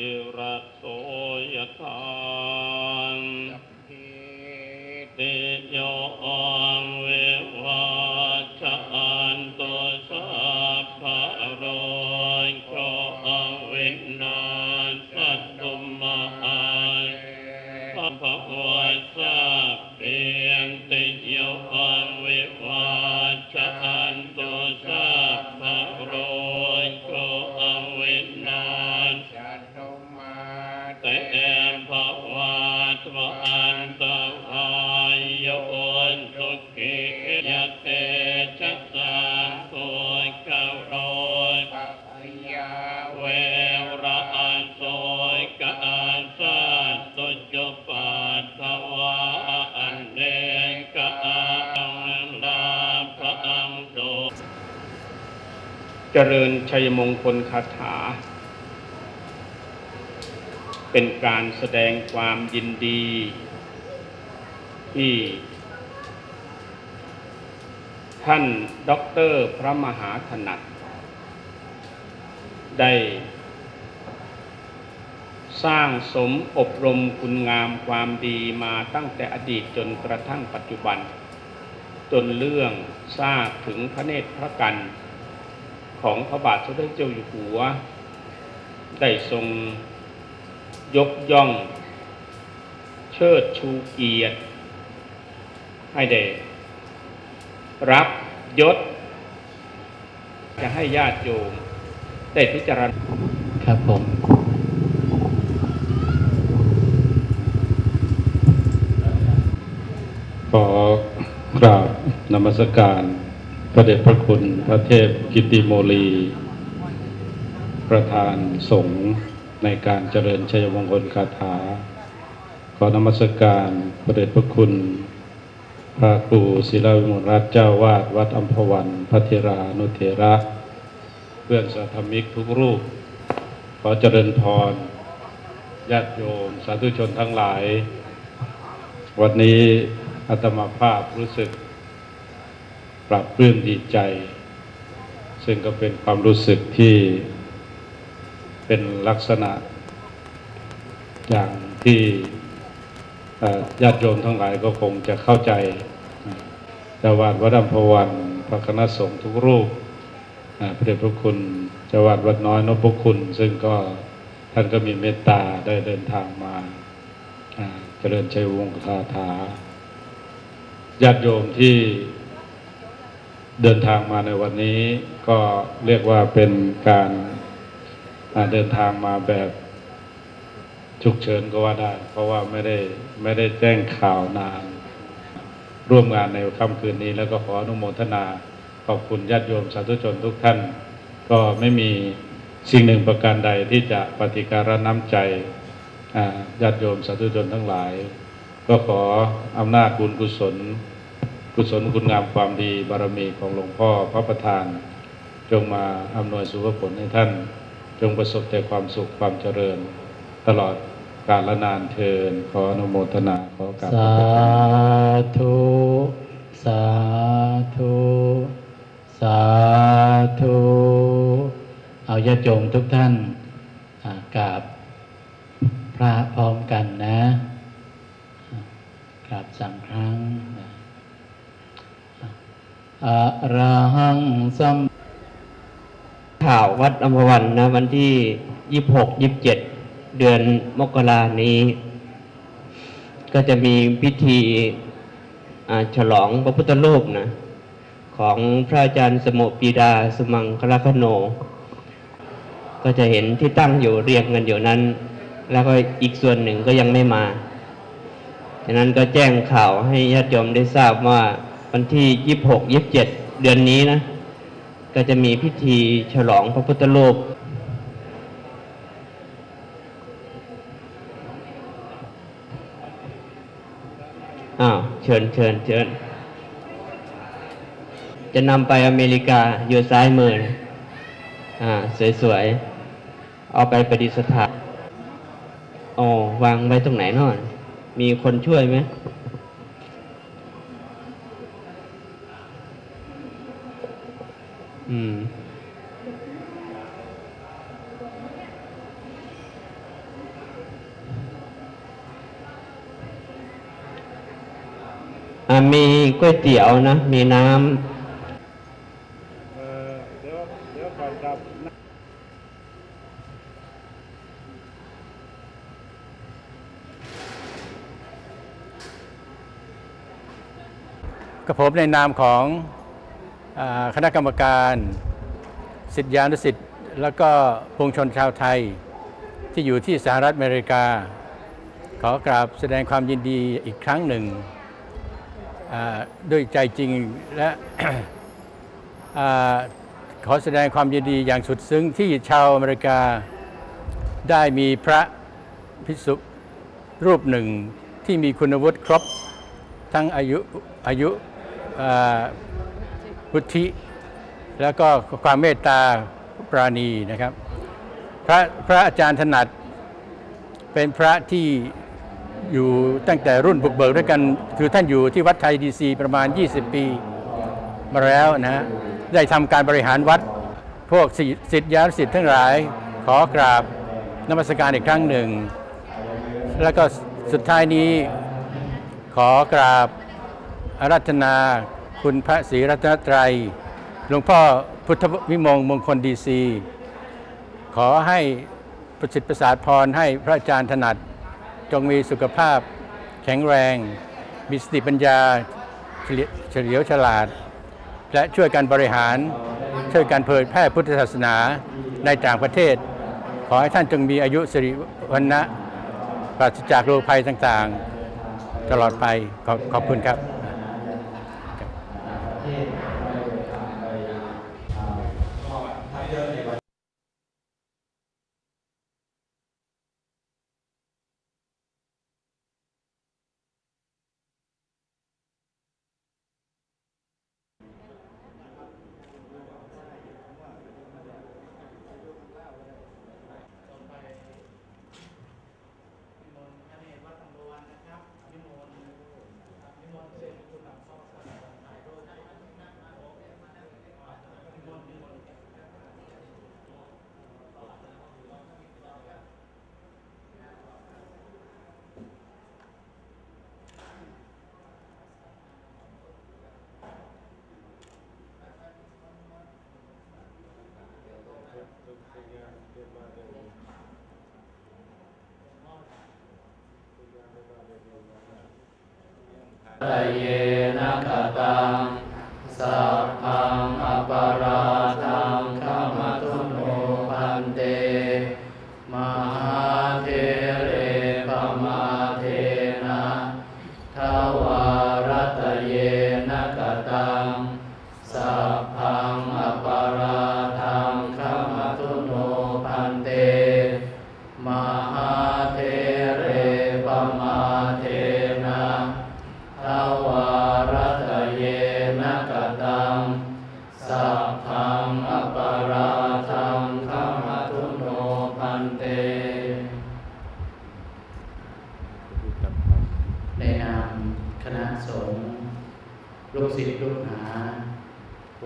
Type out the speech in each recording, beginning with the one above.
อิระโสยธาสัพพิติโยองเววาจันตุสัพพะโรโควินาศตุมหาสัพพะวัสสะเปียนติ เวระอันโสยกะอันสัตตุจุปัตถวาอันเนกะอังลาภอังโสเจริญชัยมงคลคาถา เป็นการแสดงความยินดี ที่ท่านด็อกเตอร์พระมหาถนัด ได้สร้างสมอบรมคุณงามความดีมาตั้งแต่อดีตจนกระทั่งปัจจุบัน จนเรื่องทราบถึงพระเนตรพระกัน ของพระบาทสมเด็จเจ้าอยู่หัว ได้ทรงยกย่อง เชิดชูเกียรติ ให้ได้รับยศ จะให้ญาติโยม ได้พิจารณาครับผมขอกราบนมัสการพระเดชพระคุณพระเทพกิติโมลี ประธานสงฆ์ในการเจริญชัยมงคลคาถา ขอนมัสการพระเดชพระคุณ พระครูศิลาวิมลรัตน์เจ้าวาดวัดอัมพวันพระเทรานุเถระเพื่อนสัทธมิกทุกรูป ขอเจริญพรญาติโยม สาธุชนทั้งหลาย วันนี้อาตมาภาพรู้สึก ปรับปลื้มดีใจ ซึ่งก็เป็นความรู้สึกที่เป็นลักษณะ อย่างที่ญาติโยมทั้งหลายก็คงจะเข้าใจจาวาดวัดอัมพวันพระคณะสงฆ์ทุกรูป พระเดชพระคุณจวาดวัดน้อยนพคุณ ซึ่งก็ท่านก็มีเมตตาได้เดินทางมาเจริญชัยวงศ์คาถาญาติโยมที่เดินทางมาในวันนี้ ก็เรียกว่าเป็นการาเดินทางมาแบบฉุกเฉินก็ว่าได้ เพราะว่าไม่ได้ไม่ได้แจ้งข่าวนาน ร่วมงานในค่ำคืนนี้แล้วก็ขออนุโมทนา ขอบคุณญาติโยมสาธุชนทุกท่าน ก็ไม่มีสิ่งหนึ่งประการใดที่จะปฏิการะน้ำใจญาติโยมสาธุชนทั้งหลาย ก็ขออำนาจบุญกุศล กุศลคุณงามความดีบารมีของหลวงพ่อพระประธาน จงมาอำนวยสุขผลให้ท่าน จงประสบแต่ความสุขความเจริญ ตลอดกาลนานเทินขออนุโมทนาขอกราบสาธุ สาธุ สาธุเอาญาติโยมทุกท่านกราบพระพร้อมกันนะกราบสามครั้งนะอะระหังสัมข่าววัดอัมพวันนะ วันที่ยี่หกยี่เจ็ดเดือนมกรานี้ ก็จะมีพิธีฉลองพระพุทธรูปนะ ของพระอาจารย์สมุปีดาสมังคลคโน ก็จะเห็นที่ตั้งอยู่เรียงกันอยู่นั้น แล้วก็อีกส่วนหนึ่งก็ยังไม่มาฉะนั้นก็แจ้งข่าวให้ญาติโยมได้ทราบว่าวันที่ยี่หกยี่เจ็ดเดือนนี้นะ ก็จะมีพิธีฉลองพระพุทธรูปอ้าวเชิญเชิญเชิญ จะนำไปอเมริกาอยู่ซ้ายมืออ่าสวยๆ เอาไปประดิษฐานโอ้วางไว้ตรงไหนนอนมีคนช่วยไหมอืมมีก๋วยเตี๋ยวนะ มีน้ำ ครับกับผมในนามของคณะกรรมการสิทธิานุสิทธิ์แล้วก็ปวงชนชาวไทย ที่อยู่ที่สหรัฐอเมริกา ขอกราบแสดงความยินดีอีกครั้งหนึ่งด้วยใจจริงและ ขอแสดงความยินดีอย่างสุดซึ้งที่ชาวอเมริกาได้มีพระภิกษุรูปหนึ่งที่มีคุณวุฒิครบ ทั้งอายุอายุวุฒิแล้วก็ความเมตตาปราณีนะครับ พระพระอาจารย์ถนัดเป็นพระที่อยู่ตั้งแต่รุ่นบุกเบิกด้วยกัน คือท่านอยู่ที่วัดไทยดีซีประมาณ 20 ปีมาแล้วนะฮะ ได้ทำการบริหารวัด พวกศิสิทธิยาสิทธิ์ทั้งหลาย ขอกราบนมัสการอีกครั้งหนึ่ง แล้วก็สุดท้ายนี้ขอกราบอารัธนาคุณพระศรีรัตนตรัย หลวงพ่อพุทธวิมงคลมงคลดีซี ขอให้ประสิทธิ์ประสาทพรให้พระอาจารย์ถนัด จงมีสุขภาพแข็งแรง มีสติปัญญาเฉลียวฉลาด และช่วยกันบริหาร ช่วยกันเผยแพร่พุทธศาสนาในต่างประเทศ ขอให้ท่านจงมีอายุสิริวันะปราศจากโรคภัยต่างๆ ตลอดไปขอบขอบคุณครับ ตเยนะกตังสัพพังอปาราทังขมาตุโนพันเต มหาเท ศิษย์ลูกหา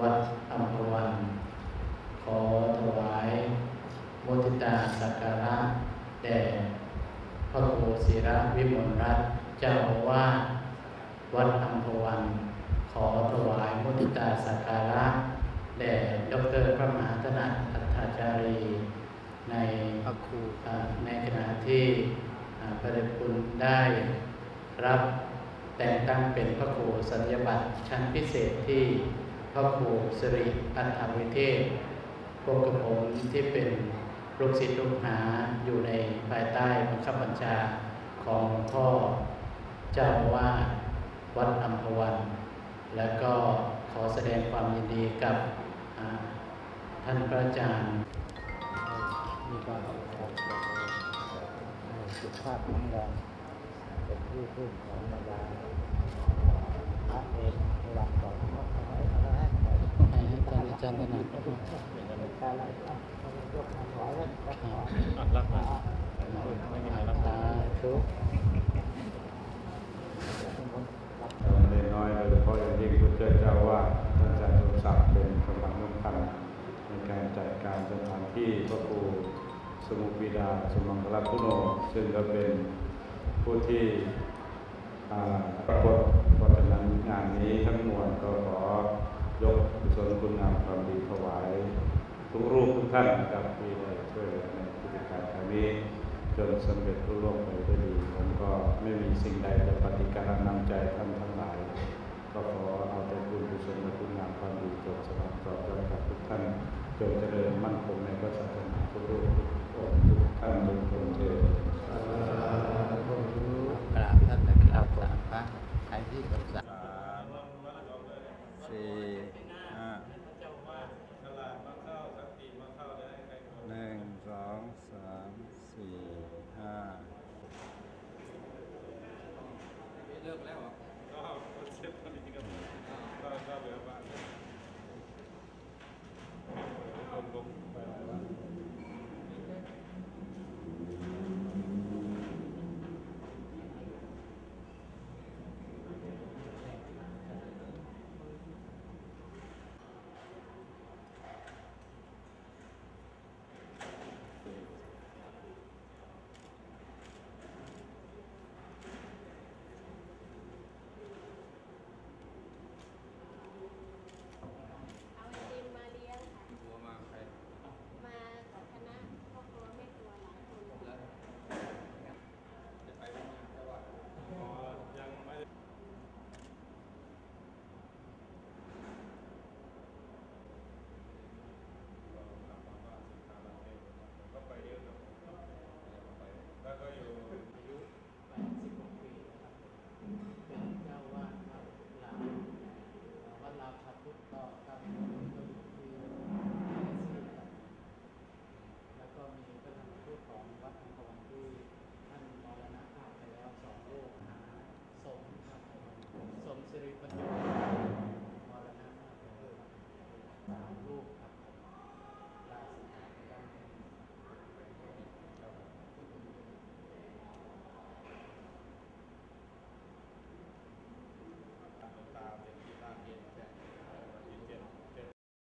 วัดอัมพวัน ขอถวายโมทิตาสักการะ แด่พระครูศิระวิมลรัตน์เจ้าอาวาวัดอัมพวัน ขอถวายโมทิตาสักการะ แด่ดรพระมหาถนัดอัฏฐาจารี ในพระครูในขณะที่พระเดชคุณได้รับ แต่งตั้งเป็นพระครูสัญญบัตรชั้นพิเศษที่พระครูสิริอัฏฐวิเทศพวกกับผมที่เป็นลูกศิษย์ลูกหาอยู่ในภายใต้บังคับบัญชาของพ่อเจ้าอาวาวัดอัมพวัน และก็ขอแสดงความยินดีกับท่านพระอาจารย์มีความสุขภาพแข็งแรง เป็นที่พึ่งของบรรดาพระเอกหลักของให้อาจารย์อาจารย์ถนัดสาธุเล็กน้อยโดยเฉพาะอย่างยิ่งผู้ช่วยเจ้าว่าท่านอาจารย์สมศักดิ์เป็นกำลังสำคัญในการจัดการสถานที่พระครูสมุปิดาสมังคลคุโนซึ่งก็เป็น ผู้ที่อ่าปรากฏวัฒนางานนี้ทั้งมวลก็ขอยกกุศลคุณงามความดีถวาย ทุกรูปทุกท่านนะครับที่ได้ช่วยเหลือในกิจการครั้งนี้จนสำเร็จรุ่ล่วงไปด้วยดีผมก็ไม่มีสิ่งใดจะปฏิการนำใจท่านทั้งหลาย ก็ขอเอาแต่บุญกุศลและคุณงามความดีจงสนับสนุนกับทุกท่านจงเจริญ เลิกแล้วเหรอก็เซฟคนนี้ก็ก็ก็แบบว่าลงลง